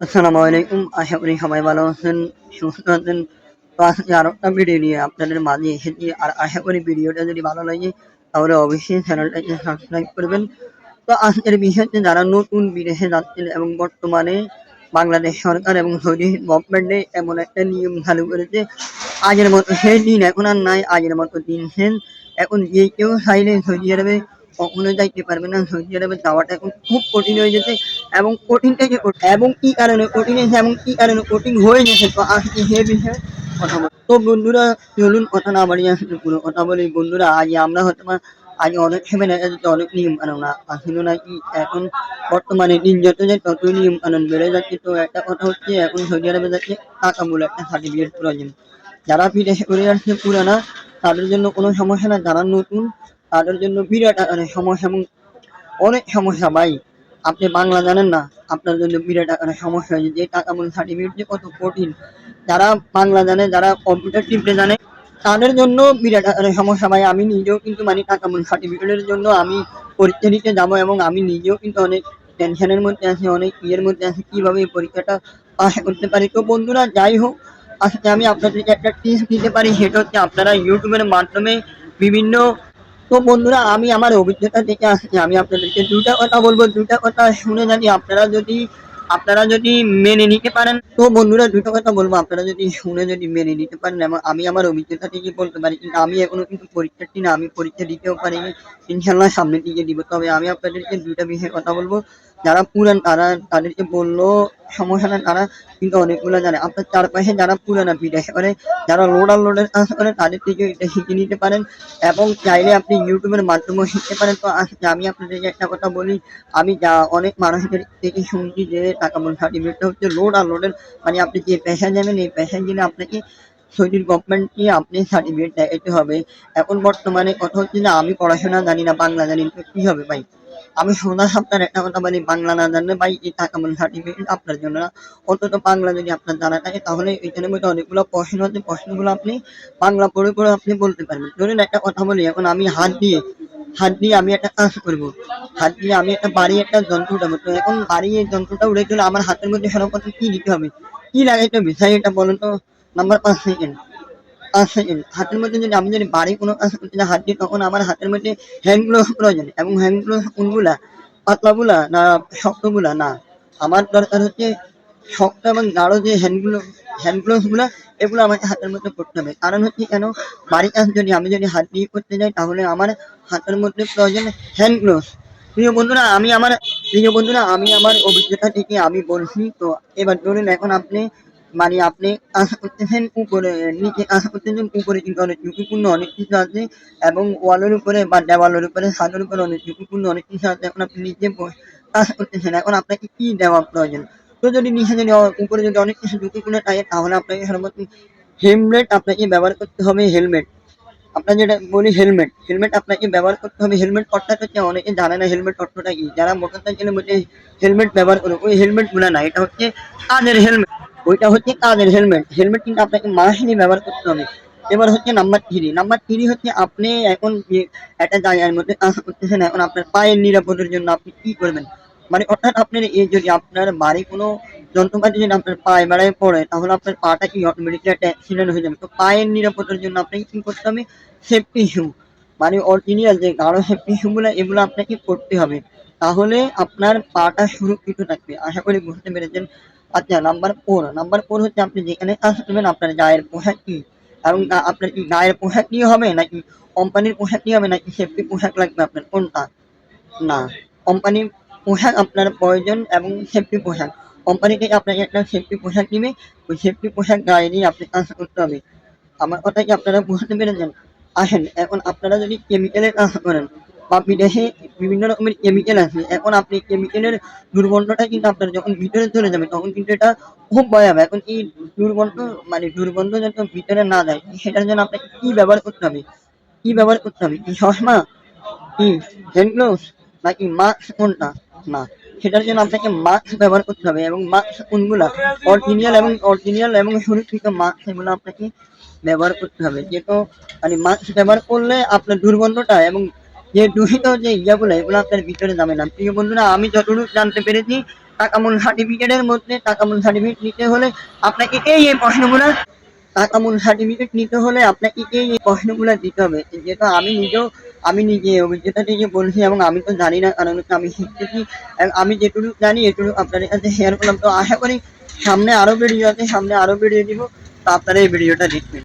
আসসালামু আলাইকুম। আশা করি সবাই ভালো আছেন, সুস্থ আছেন। তো আজকে আরও একটা ভিডিও নিয়ে আপনাদের মাঝে এসেছি। আর আশা করি ভিডিওটা যদি ভালো লাগে, তাহলে অবশ্যই চ্যানেলটাকে সাবস্ক্রাইব করবেন। তো আজকের বিষয় হচ্ছে যারা নতুন বিদেশে যাচ্ছেন এবং বর্তমানে বাংলাদেশ সরকার এবং সৌদি গভর্নমেন্টে এমন একটা নিয়ম চালু করেছে, আগের মতো সেই দিন এখন আর নাই, আগের মতো দিন সেন। এখন যে কেউ চাইলে সৌদি আরবে কখনো যাইতে পারবে না। সৌদি আরবে যাওয়াটা এখন খুব কঠিন হয়ে গেছে এবং কঠিন থেকে এবং কি কারণে কঠিন হয়েছে এবং কি কারণে কঠিন হয়ে গেছে তো আজকে সে বিষয়ে কথা বল তো বন্ধুরা, চলুন কথা না বাড়িয়ে আসলে পুরো কথা বলি। বন্ধুরা, আজ আমরা হয়তো আগে অনেক ভেবে দেখা যেত অনেক নিয়ম কানুন আসলে নাকি এখন বর্তমানে দিন যত যায় ততই নিয়ম কানুন বেড়ে যাচ্ছে। তো একটা কথা হচ্ছে, এখন সৌদি আরবে যাচ্ছে টাকা বলে একটা সার্টিফিকেট প্রয়োজন। যারা বিদেশে করে আসছে পুরানা, তাদের জন্য কোনো সমস্যা না। যারা নতুন তাদের জন্য বিরাট সমস্যা এবং অনেক সমস্যা ভাই। আপনি বাংলা জানেন না, আপনার জন্য বিরাট সমস্যা হয়েছে। যে টাকা মূল সার্টিফিকেট যে কত কঠিন, যারা বাংলা জানে, যারা কম্পিউটার টিপতে জানে, তাদের জন্য বিরাট সমস্যা ভাই। আমি নিজেও কিন্তু মানে টাকা মূল সার্টিফিকেটের জন্য আমি পরীক্ষা দিতে যাব এবং আমি নিজেও কিন্তু অনেক টেনশনের মধ্যে আছি, অনেক ইয়ের মধ্যে আছি, কীভাবে এই পরীক্ষাটা পাস করতে পারি। তো বন্ধুরা, যাই হোক, আজকে আমি আপনাদেরকে একটা টিপস দিতে পারি। সেটা হচ্ছে আপনারা ইউটিউবের মাধ্যমে বিভিন্ন তো বন্ধুরা, আমি আমার অভিজ্ঞতা থেকে আসছি। আমি আপনাদেরকে দুটা কথা বলব দুটা কথা শুনে যদি আপনারা যদি আপনারা যদি মেনে নিতে পারেন। তো বন্ধুরা দুটো কথা বলব, আপনারা যদি শুনে যদি মেনে নিতে পারেন, এবং আমি আমার অভিজ্ঞতা থেকে বলতে পারি, কিন্তু আমি এখনও কিন্তু পরীক্ষার্থী না, আমি পরীক্ষা দিতেও পারিনি। ইনশাল্লাহ সামনের দিকে দিব। তবে আমি আপনাদেরকে দুটা বিষয়ে কথা বলব। যারা পুরান, তারা তাদেরকে বলল, সমস্যা না তারা কিন্তু অনেকগুলো জানে। আপনার চারপাশে যারা পুরানা বিদেশ করে, যারা লোড আর লোডের কাজ করে, তাদের থেকে এটা শিখে নিতে পারেন এবং চাইলে আপনি ইউটিউবের মাধ্যমেও শিখতে পারেন। তো আজকে আমি আপনাদেরকে একটা কথা বলি, আমি যা অনেক মানুষের থেকে শুনছি যে টাকা মূল সার্টিফিকেটটা হচ্ছে লোড আর লোডের মানে আপনি যে পেশা যাবেন, এই পেশায় গেলে আপনাকে সৌদির গভর্নমেন্টকে আপনি সার্টিফিকেট দেখাতে হবে। এখন বর্তমানে কথা হচ্ছে যে আমি পড়াশোনা জানি না, বাংলা জানি তো কি হবে ভাই? আমি সোজা আপনার একটা কথা বলি, বাংলা না জানলে ভাই এই টাকা মূল সার্টিফিকেট আপনার জন্য না। অন্তত বাংলা যদি আপনার জানা থাকে, তাহলে এখানের মধ্যে অনেকগুলো প্রশ্ন আছে, প্রশ্নগুলো আপনি বাংলা পড়ে পড়ে আপনি বলতে পারবেন। ধরুন একটা কথা বলি, এখন আমি হাত দিয়ে হাত দিয়ে আমি একটা কাজ করব। হাত দিয়ে আমি একটা বাড়ি, একটা যন্ত্র উঠাবো। তো এখন বাড়ি এই যন্ত্রটা উড়ে গেলে আমার হাতের মধ্যে সর্বপ্রথম কি দিতে হবে? কি লাগাইতে হবে? স্যার এটা বলুন তো নাম্বার পাঁচ সেকেন্ড হাতের মধ্যে যদি আমি যদি বাড়ি কোনো কাজ হাত দিয়ে তখন আমার হাতের মধ্যে হ্যান্ড প্রয়োজন এবং হ্যান্ড কোনগুলা? পাতলাগুলা না শক্তগুলা? না। আমার দরকার হচ্ছে শক্ত এবং গাঢ় যে হ্যান্ডগুলো হ্যান্ড গ্লোভসগুলো এগুলো আমাকে হাতের মধ্যে করতে হবে। কারণ হচ্ছে কেন? বাড়ির কাজ যদি আমি যদি হাত দিয়ে করতে যাই, তাহলে আমার হাতের মধ্যে প্রয়োজন হ্যান্ড গ্লোভস প্রিয় বন্ধুরা, আমি আমার, প্রিয় বন্ধুরা, আমি আমার অভিজ্ঞতা থেকে আমি বলছি। তো এবার ধরুন এখন আপনি মানে আপনি উপরে, নিচে উপরে কিন্তু অনেক ঝুঁকিপূর্ণ অনেক কিছু আছে এবং ওয়ালের উপরে বা দেওয়ালের উপরে, ছাদের উপরে অনেক ঝুঁকিপূর্ণ অনেক কিছু আছে। এখন আপনি নিচে করতেছেন এখন আপনাকে কি দেওয়া প্রয়োজন? তো যদি নিচে যদি উপরে যদি অনেক কিছু ঝুঁকিপূর্ণ থাকে, তাহলে আপনাকে সর্বপ্রথম হেলমেট আপনাকে ব্যবহার করতে হবে, হেলমেট। আপনার যেটা বলি, হেলমেট। হেলমেট আপনাকে ব্যবহার করতে হবে। হেলমেট অর্থটা হচ্ছে অনেকে জানে না হেলমেট অর্থটা কি। যারা মোটরসাইকেলের মধ্যে হেলমেট ব্যবহার করে, ওই হেলমেটগুলা না। এটা হচ্ছে কাজের হেলমেট। ওইটা হচ্ছে কাজের হেলমেট হেলমেট কিন্তু আপনাকে মাসিনি ব্যবহার করতে হবে। এবার হচ্ছে নাম্বার থ্রি নাম্বার থ্রি হচ্ছে আপনি এখন একটা জায়গার মধ্যে কাজ করতেছেন, এখন আপনার পায়ের নিরাপদের জন্য আপনি কি করবেন? মানে অর্থাৎ আপনার এই যদি আপনার বাড়ি কোনো যন্ত্রপাতি যদি আপনার পায়ে বেড়ায় পড়ে, তাহলে আপনার পাটা কি অটোমেটিকলি একটা অ্যাক্সিডেন্ট হয়ে যাবে? তো পায়ের নিরাপত্তার জন্য আপনাকে কি করতে হবে? সেফটি শু মানে অরিজিনাল যে গাঢ় সেফটি শুগুলো এগুলো আপনাকে করতে হবে। তাহলে আপনার পাটা সুরক্ষিত থাকবে। আশা করি বুঝতে পেরেছেন। আচ্ছা নাম্বার ফোর নাম্বার ফোর হচ্ছে আপনি যেখানে কাজ করবেন আপনার গায়ের পোশাক কি? এবং আপনার কি গায়ের পোশাক নিয়ে হবে, নাকি কোম্পানির পোশাক নিয়ে হবে, নাকি সেফটি পোশাক লাগবে আপনার? কোনটা? না। কোম্পানির পোশাক আপনার প্রয়োজন এবং সেফটি পোশাক। কোম্পানি থেকে আপনাকে একটা সেফটি পোশাক দিবে, ওই সেফটি পোশাক গায়ে নিয়ে আপনি কাজ করতে হবে। আমার কথা কি আপনারা বুঝতে পেরেছেন? আসেন, এখন আপনারা যদি কেমিক্যালের কাজ করেন বা বিদেশে বিভিন্ন রকমের কেমিক্যাল আছে। এখন আপনি কেমিক্যালের দুর্গন্ধটা কিন্তু আপনার যখন ভিতরে চলে যাবে, তখন কিন্তু এটা খুব ভয়াবহ এখন এই দুর্গন্ধ মানে দুর্গন্ধ যাতে ভিতরে না যায়, সেটার জন্য আপনাকে কি ব্যবহার করতে হবে? কি ব্যবহার করতে হবে? কি চশমা? কি হ্যান্ড গ্লোভস নাকি মাস্ক কোনটা? না, সেটার জন্য আপনাকে মাস্ক ব্যবহার করতে হবে এবং মাস্ক কোনগুলা? অরিজিনাল এবং অরিজিনাল এবং সুরক্ষিত মাস্ক সেগুলো আপনাকে ব্যবহার করতে হবে। যেহেতু মানে মাস্ক ব্যবহার করলে আপনার দুর্গন্ধটা এবং যে দূষিত যে ইয়াগুলো, এগুলো আপনার ভিতরে যাবে না। প্রিয় বন্ধুরা, আমি যতটুকু জানতে পেরেছি, টাকামূল সার্টিফিকেটের মধ্যে টাকামূল সার্টিফিকেট নিতে হলে আপনাকে এই এই প্রশ্নগুলো, টাকামূল সার্টিফিকেট নিতে হলে আপনাকে এই এই প্রশ্নগুলো দিতে হবে। যেহেতু আমি নিজেও, আমি নিজে অভিজ্ঞতা থেকে বলছি এবং আমি তো জানি না, কারণ আমি শিখতেছি আমি যেটুকু জানি, এটুকু আপনাদের কাছে শেয়ার করলাম। তো আশা করি সামনে আরও ভিডিও আছে, সামনে আরও ভিডিও দিব তো আপনারা এই ভিডিওটা দেখবেন।